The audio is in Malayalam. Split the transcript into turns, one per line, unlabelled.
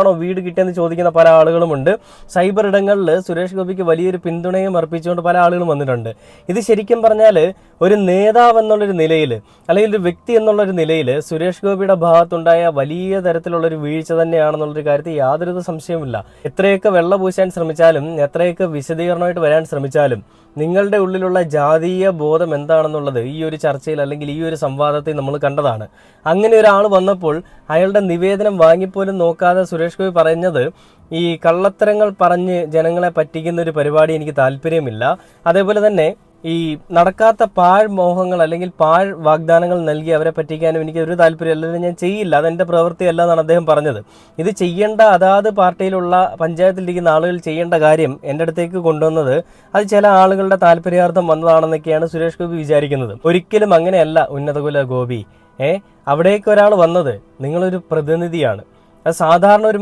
ആണോ വീട് കിട്ടിയെന്ന് ചോദിക്കുന്ന പല ആളുകളുമുണ്ട് സൈബർ ഇടങ്ങളിൽ സുരേഷ് ഗോപിക്ക് വലിയൊരു പിന്തുണയും അർപ്പിച്ചുകൊണ്ട് പല ആളുകളും വന്നിട്ടുണ്ട്. ഇത് ശരിക്കും പറഞ്ഞാൽ ഒരു നേതാവ് എന്നുള്ളൊരു നിലയിൽ അല്ലെങ്കിൽ ഒരു വ്യക്തി എന്നുള്ളൊരു നിലയിൽ സുരേഷ് ഗോപിയുടെ ഭാഗത്തുണ്ടായ വലിയ തരത്തിലുള്ളൊരു വീഴ്ച തന്നെയാണെന്നുള്ളൊരു കാര്യത്തിൽ യാതൊരു സംശയമില്ല എത്രയൊക്കെ വെള്ള പൂശാൻ ശ്രമിച്ചാലും എത്രയൊക്കെ വിശദീകരണമായിട്ട് വരാൻ ശ്രമിച്ചാലും നിങ്ങളുടെ ഉള്ളിലുള്ള ജാതീയ ബോധം എന്താണെന്നുള്ളത് ഈ ഒരു ചർച്ചയിൽ അല്ലെങ്കിൽ ഈ ഒരു സംവാദത്തിൽ നമ്മൾ കണ്ടതാണ്. അങ്ങനെ ഒരാൾ വന്നപ്പോൾ അയാളുടെ നിവേദനം വാങ്ങിപ്പോലും നോക്കാതെ സുരേഷ് ഗോപി പറഞ്ഞത് ഈ കള്ളത്തരങ്ങൾ പറഞ്ഞ് ജനങ്ങളെ പറ്റിക്കുന്ന ഒരു പരിപാടി എനിക്ക് താല്പര്യമില്ല. അതേപോലെ തന്നെ ഈ നടക്കാത്ത പാഴ് മോഹങ്ങൾ അല്ലെങ്കിൽ പാഴ് വാഗ്ദാനങ്ങൾ നൽകി അവരെ പറ്റിക്കാനും എനിക്ക് ഒരു താല്പര്യം അല്ലെങ്കിൽ ഞാൻ ചെയ്യില്ല. അതെന്റെ പ്രവൃത്തിയല്ല എന്നാണ് അദ്ദേഹം പറഞ്ഞത്. ഇത് ചെയ്യേണ്ട അതാത് പാർട്ടിയിലുള്ള പഞ്ചായത്തിലിരിക്കുന്ന ആളുകൾ ചെയ്യേണ്ട കാര്യം എന്റെ അടുത്തേക്ക് കൊണ്ടുവന്നത് അത് ചില ആളുകളുടെ താല്പര്യാർത്ഥം വന്നതാണെന്നൊക്കെയാണ് സുരേഷ് ഗോപി വിചാരിക്കുന്നത്. ഒരിക്കലും അങ്ങനെയല്ല ഉന്നതകുല ഗോപി. ഏ? അവിടേക്ക് ഒരാൾ വന്നത് നിങ്ങളൊരു പ്രതിനിധിയാണ്. അത് സാധാരണ ഒരു